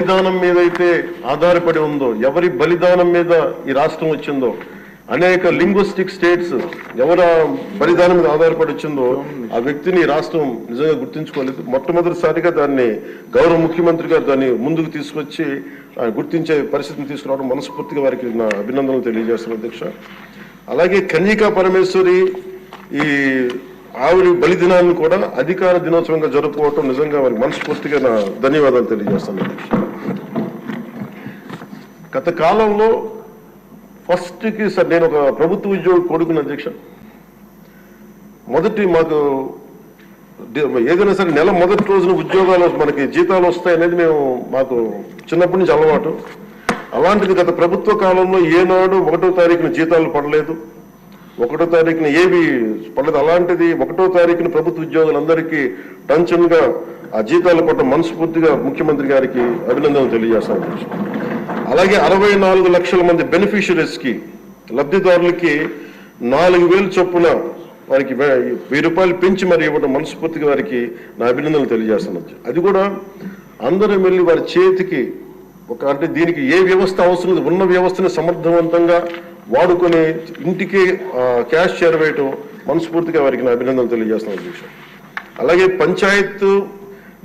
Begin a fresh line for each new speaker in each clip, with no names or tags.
బలిదానం మీద అయితే ఆధారపడి ఉందో ఎవరి బలిదానం మీద ఈ రాష్ట్రం వచ్చిందో అనేక లింగ్విస్టిక్ స్టేట్స్ ఎవరు బలిదానం మీద ఆధారపడి వచ్చిందో ఆ వ్యక్తిని రాష్ట్రం నిజంగా గుర్తించుకోలేదు మొట్టమొదటిసారిగా దాన్ని గౌరవ ముఖ్యమంత్రిగా దాన్ని ముందుకు తీసుకొచ్చి గుర్తించే పరిస్థితిని తీసుకురావడం మనస్ఫూర్తిగా వారికి నా అభినందనలు తెలియజేస్తాను అధ్యక్ష. అలాగే కన్యకా పరమేశ్వరి ఈ ఆవిడ బలిదినాన్ని కూడా అధికార దినోత్సవంగా జరుపుకోవటం నిజంగా వారికి మనస్ఫూర్తిగా నా ధన్యవాదాలు తెలియజేస్తాను అధ్యక్ష. గత కాలంలో ఫస్ట్కి సార్ నేను ఒక ప్రభుత్వ ఉద్యోగి కొడుకుని అధ్యక్ష. మొదటి మాకు ఏదైనా సరే నెల మొదటి రోజున ఉద్యోగాలు మనకి జీతాలు వస్తాయనేది మేము మాకు చిన్నప్పటి నుంచి అలవాటు. అలాంటిది గత ప్రభుత్వ కాలంలో ఏనాడు ఒకటో తారీఖున జీతాలు పడలేదు. ఒకటో తారీఖున ఏవి పడలేదు. అలాంటిది ఒకటో తారీఖున ప్రభుత్వ ఉద్యోగులందరికీ టంచన్గా ఆ జీతాలు పడటం మనస్ఫూర్తిగా ముఖ్యమంత్రి గారికి అభినందనలు తెలియజేస్తాను అలాగే అరవై నాలుగు లక్షల మంది బెనిఫిషరీస్కి లబ్ధిదారులకి నాలుగు వేలు చొప్పున వారికి వెయ్యి రూపాయలు పెంచి మరి ఇవ్వడం మనస్ఫూర్తిగా వారికి నా అభినందనలు తెలియజేస్తున్నాను. అది కూడా అందరూ వెళ్ళి వారి చేతికి ఒక అంటే దీనికి ఏ వ్యవస్థ అవసరం ఉన్న వ్యవస్థని సమర్థవంతంగా వాడుకొని ఇంటికి క్యాష్ చేరవేయటం మనస్ఫూర్తిగా వారికి నా అభినందనలు తెలియజేస్తున్నాను అలాగే పంచాయత్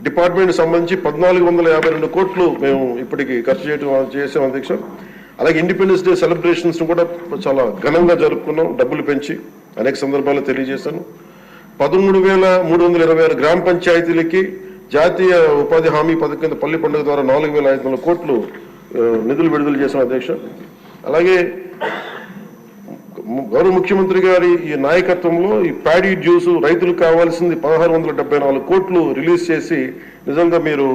డిపార్ట్మెంట్ సంబంధించి పద్నాలుగు వందల యాభై రెండు కోట్లు మేము ఇప్పటికి ఖర్చు చేయడం చేసాం అధ్యక్ష. అలాగే ఇండిపెండెన్స్ డే సెలబ్రేషన్స్ కూడా చాలా ఘనంగా జరుపుకున్నాం డబ్బులు పెంచి అనేక సందర్భాల్లో తెలియజేశాను. పదమూడు వేల మూడు వందల ఇరవై ఆరు గ్రామ పంచాయతీలకి జాతీయ ఉపాధి హామీ పథకం కింద పల్లి పండుగ ద్వారా నాలుగు వేల ఐదు వందల కోట్లు నిధులు విడుదల చేశాం అధ్యక్ష. అలాగే గౌరవ ముఖ్యమంత్రి గారి ఈ నాయకత్వంలో ఈ ప్యాడీ డ్యూస్ రైతులకు కావాల్సింది పదహారు వందల డెబ్బై నాలుగు కోట్లు రిలీజ్ చేసి నిజంగా మీరు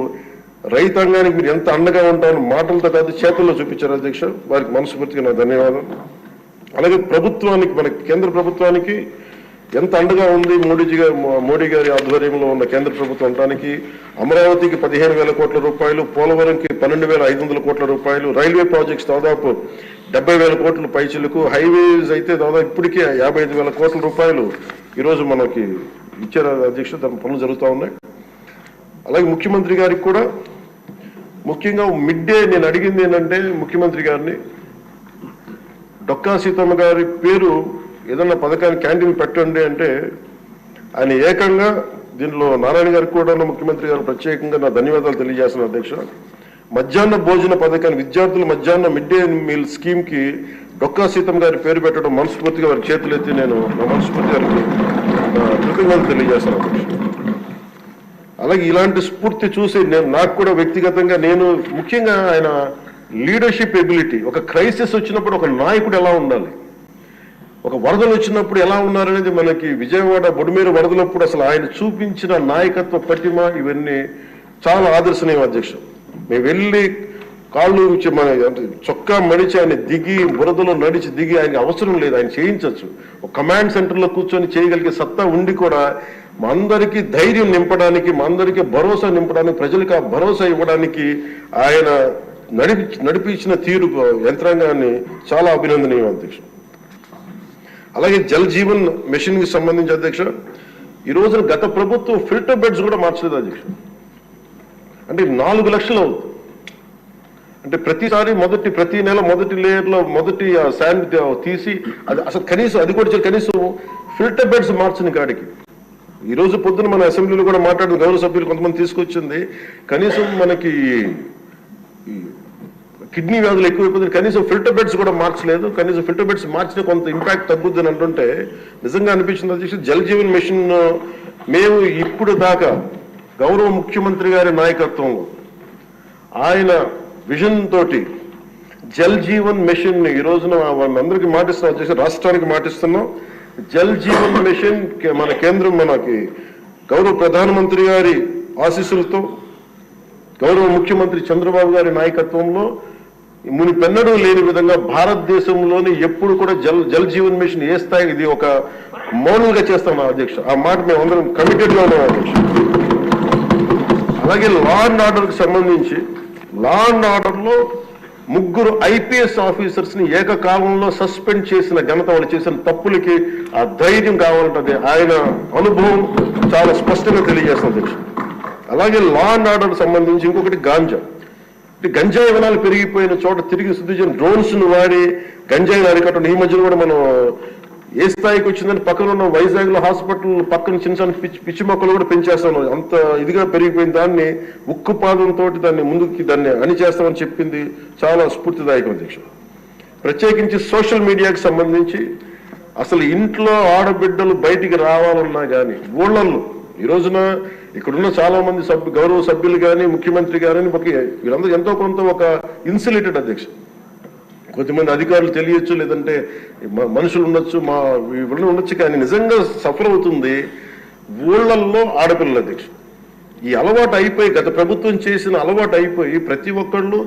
రైతాంగానికి మీరు ఎంత అండగా ఉంటారని మాటలతో కాదు చేతుల్లో చూపించారు అధ్యక్ష. వారికి మనస్ఫూర్తిగా నా ధన్యవాదాలు. అలాగే ప్రభుత్వానికి మన కేంద్ర ప్రభుత్వానికి ఎంత అండగా ఉంది మోడీజీ గారి మోడీ గారి ఆధ్వర్యంలో ఉన్న కేంద్ర ప్రభుత్వం ఉండడానికి అమరావతికి పదిహేను వేల కోట్ల రూపాయలు పోలవరంకి పన్నెండు వేల ఐదు వందల కోట్ల రూపాయలు రైల్వే ప్రాజెక్ట్స్ దాదాపు డెబ్బై వేల కోట్ల పైచిలకు హైవేస్ అయితే దాదాపు ఇప్పటికే యాభై ఐదు వేల కోట్ల రూపాయలు ఈరోజు మనకి ఇచ్చారు అధ్యక్ష దాని పనులు జరుగుతూ ఉన్నాయి. అలాగే ముఖ్యమంత్రి గారికి కూడా ముఖ్యంగా మిడ్ డే నేను అడిగింది ఏంటంటే ముఖ్యమంత్రి గారిని డొక్కా సీతమ్మ గారి పేరు ఏదన్నా పథకాన్ని క్యాంటీన్ పెట్టండి అంటే ఆయన ఏకంగా దీనిలో నారాయణ గారికి కూడా ముఖ్యమంత్రి గారు ప్రత్యేకంగా నా ధన్యవాదాలు తెలియజేస్తున్నాను అధ్యక్ష మధ్యాహ్న భోజన పథకాన్ని విద్యార్థుల మధ్యాహ్న మిడ్ డే మీల్ స్కీమ్కి డొక్కా సీతమ్మ గారి పేరు పెట్టడం మనస్ఫూర్తిగా వారి చేతులు ఎత్తి నేను నా మనస్ఫూర్తి గారికి నా కృతజ్ఞతలు అలాగే ఇలాంటి స్ఫూర్తి చూసి నేను నాకు కూడా వ్యక్తిగతంగా నేను ముఖ్యంగా ఆయన లీడర్షిప్ ఎబిలిటీ ఒక క్రైసిస్ వచ్చినప్పుడు ఒక నాయకుడు ఎలా ఉండాలి? ఒక వరదలు వచ్చినప్పుడు ఎలా ఉన్నారనేది మనకి విజయవాడ బొడిమేరు వరదలప్పుడు అసలు ఆయన చూపించిన నాయకత్వ ప్రతిమ ఇవన్నీ చాలా ఆదర్శనీయం అధ్యక్షుడు. మేము వెళ్ళి కాళ్ళు మన చొక్కా మడిచి ఆయన దిగి బురదలో నడిచి దిగి ఆయన అవసరం లేదు ఆయన చేయించవచ్చు ఒక కమాండ్ సెంటర్లో కూర్చొని చేయగలిగే సత్తా ఉండి కూడా మా అందరికీ ధైర్యం నింపడానికి మా అందరికీ భరోసా నింపడానికి ప్రజలకు ఆ భరోసా ఇవ్వడానికి ఆయన నడిపి నడిపించిన తీరు యంత్రాంగాన్ని చాలా అభినందనీయం అధ్యక్ష. అలాగే జల్ జీవన్ మిషన్కి సంబంధించి అధ్యక్ష ఈ రోజున గత ప్రభుత్వం ఫిల్టర్ బెడ్స్ కూడా మార్చలేదు అధ్యక్ష. అంటే నాలుగు లక్షలు. అంటే ప్రతిసారి మొదటి ప్రతి నెల మొదటి లేయర్లో మొదటి శాండ్ తీసి అది అసలు కనీసం అది కూడా కనీసం ఫిల్టర్ బెడ్స్ మార్చని కాడికి ఈ రోజు పొద్దున మన అసెంబ్లీలో కూడా మాట్లాడిన గౌరవ సభ్యులు కొంతమంది తీసుకొచ్చింది. కనీసం మనకి కిడ్నీ వ్యాధులు ఎక్కువైపోతుంది కనీసం ఫిల్టర్ బెడ్స్ కూడా మార్చలేదు. కనీసం ఫిల్టర్ బెడ్స్ మార్చిన కొంత ఇంపాక్ట్ తగ్గుద్దని అంటుంటే నిజంగా అనిపించింది. అధ్యక్ష జల్ జీవన్ మిషన్ మేము ఇప్పుడు దాకా గౌరవ ముఖ్యమంత్రి గారి నాయకత్వంలో ఆయన విజన్ తోటి జల్ జీవన్ మిషన్ని ఈ రోజున వాళ్ళందరికీ మాటిస్తున్నాం చేసి రాష్ట్రానికి మాటిస్తున్నాం. జల్ జీవన్ మిషన్ మన కేంద్రం మనకి గౌరవ ప్రధానమంత్రి గారి ఆశీస్సులతో గౌరవ ముఖ్యమంత్రి చంద్రబాబు గారి నాయకత్వంలో మునిపెన్నడూ లేని విధంగా భారతదేశంలోని ఎప్పుడు కూడా జల్ జల్ జీవన్ మిషన్ ఏ స్థాయి ఇది ఒక మౌనంగా చేస్తాం అధ్యక్ష. ఆ మాట మేము అందరం కమిటెడ్గా ఉన్నాం అధ్యక్ష. అలాగే లా అండ్ ఆర్డర్కి సంబంధించి లా అండ్ ఆర్డర్లో ముగ్గురు ఐపీఎస్ ఆఫీసర్స్ని ఏకకాలంలో సస్పెండ్ చేసిన ఘనత వాళ్ళు చేసిన తప్పులకి ఆ ధైర్యం కావాలంటే ఆయన అనుభవం చాలా స్పష్టంగా తెలియజేస్తుంది అలాగే లా అండ్ ఆర్డర్ సంబంధించి ఇంకొకటి గాంజా. గంజాయి వనాలు పెరిగిపోయిన చోట తిరిగి శుద్ధి చేయని డ్రోన్స్ వాడి గంజాయిని అరికట్టడం ఈ మధ్యలో కూడా మనం ఏ స్థాయికి వచ్చిందని పక్కన ఉన్న వైజాగ్లో హాస్పిటల్ పక్కన చిన్న చిన్న పిచ్చి పిచ్చి మొక్కలు కూడా పెంచేస్తాను. అంత ఇదిగా పెరిగిపోయిన దాన్ని ఉక్కు పాదంతో దాన్ని ముందుకి దాన్ని అణిచేస్తామని చెప్పింది చాలా స్ఫూర్తిదాయకం అధ్యక్ష. ప్రత్యేకించి సోషల్ మీడియాకి సంబంధించి అసలు ఇంట్లో ఆడబిడ్డలు బయటికి రావాలన్నా కానీ ఊళ్ళల్లో ఈ రోజున ఇక్కడున్న చాలా మంది సభ్యు గౌరవ సభ్యులు కానీ ముఖ్యమంత్రి కానీ ఒక వీళ్ళందరూ ఎంతో కొంత ఒక ఇన్సులేటెడ్ అధ్యక్ష. కొంతమంది అధికారులు తెలియచ్చు లేదంటే మనుషులు ఉండొచ్చు మా వీళ్ళు ఉండొచ్చు కానీ నిజంగా సఫర్ అవుతుంది ఊళ్ళల్లో ఆడపిల్లల అధ్యక్ష ఈ అలవాటు అయిపోయి గత ప్రభుత్వం చేసిన అలవాటు అయిపోయి ప్రతి ఒక్కళ్ళు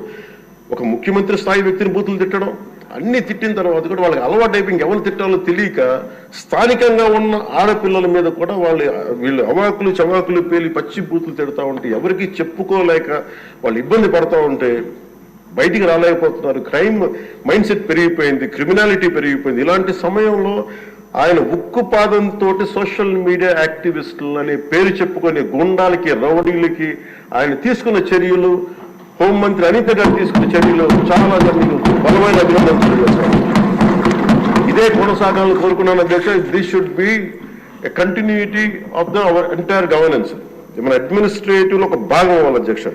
ఒక ముఖ్యమంత్రి స్థాయి వ్యక్తిని బూతులు తిట్టడం అన్ని తిట్టిన తర్వాత కూడా వాళ్ళకి అలవాటు అయిపోయి ఇంకెవరు తిట్టాలో తెలియక స్థానికంగా ఉన్న ఆడపిల్లల మీద కూడా వాళ్ళు వీళ్ళు అవాకులు చవాకులు పేలి పచ్చి బూతులు తిడతా ఉంటే ఎవరికి చెప్పుకోలేక వాళ్ళు ఇబ్బంది పడతా ఉంటే బయటికి రాలేకపోతున్నారు. క్రైమ్ మైండ్ సెట్ పెరిగిపోయింది క్రిమినాలిటీ పెరిగిపోయింది. ఇలాంటి సమయంలో ఆయన ఉక్కు పాదంతో సోషల్ మీడియా యాక్టివిస్టులు అనే పేరు చెప్పుకునే గుండాలకి రౌడీలకి ఆయన తీసుకున్న చర్యలు హోంమంత్రి అనిత గారు తీసుకున్న చర్యలు చాలా నేను బలమైన అభినందనలు ఇదే కొనసాగాలని కోరుకున్నాను. అధ్యక్ష this should be a continuity of the our entire governance మన అడ్మినిస్ట్రేటివ్లో ఒక భాగం అవ్వాలి అధ్యక్ష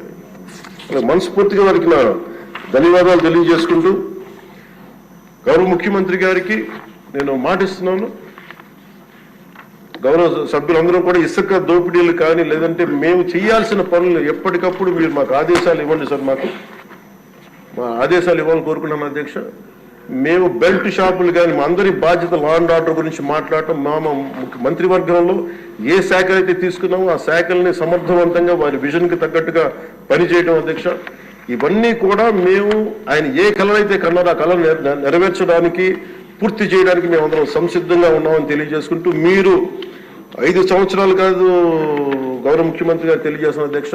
మనస్ఫూర్తిగా వారికి నా ధన్యవాదాలు తెలియజేసుకుంటూ గౌరవ ముఖ్యమంత్రి గారికి నేను మాటిస్తున్నాను. గౌరవ సభ్యులందరూ కూడా ఇసుక దోపిడీలు కానీ లేదంటే మేము చేయాల్సిన పనులు ఎప్పటికప్పుడు మీరు మాకు ఆదేశాలు ఇవ్వండి సార్ మాకు. మా ఆదేశాలు ఇవ్వాలని కోరుకున్నాను అధ్యక్ష. మేము బెల్ట్ షాపులు కానీ మా అందరి బాధ్యత లా అండ్ ఆర్డర్ గురించి మాట్లాడటం మా ముఖ్య- మంత్రివర్గంలో ఏ శాఖ అయితే తీసుకున్నామో ఆ శాఖల్ని సమర్థవంతంగా వారి విజన్కి తగ్గట్టుగా పనిచేయడం అధ్యక్ష. ఇవన్నీ కూడా మేము ఆయన ఏ కళనైతే అయితే కన్నారో ఆ కళను నెరవేర్చడానికి పూర్తి చేయడానికి మేము అందరం సంసిద్ధంగా ఉన్నామని తెలియజేసుకుంటూ మీరు ఐదు సంవత్సరాలు కాదు గౌరవ ముఖ్యమంత్రి గారు తెలియజేసిన అధ్యక్ష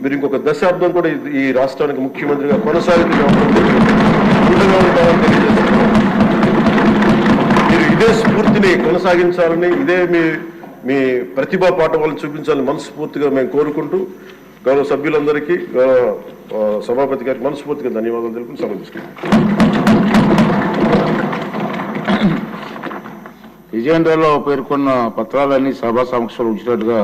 మీరు ఇంకొక దశాబ్దం కూడా ఈ- రాష్ట్రానికి ముఖ్యమంత్రిగా కొనసాగుతూ మీరు ఇదే స్ఫూర్తిని కొనసాగించాలని ఇదే మీ మీ ప్రతిభా పాఠవాలను చూపించాలని మనస్ఫూర్తిగా మేము కోరుకుంటూ గౌరవ సభ్యులందరికీ గౌరవ సభాపతి గారికి మనస్ఫూర్తిగా ధన్యవాదాలు తెలుపుకుని సమర్థిస్తున్నాను
విజయేంద్రలో పేర్కొన్న పత్రాలన్నీ సభా సమక్షంలో ఉంచినట్టుగా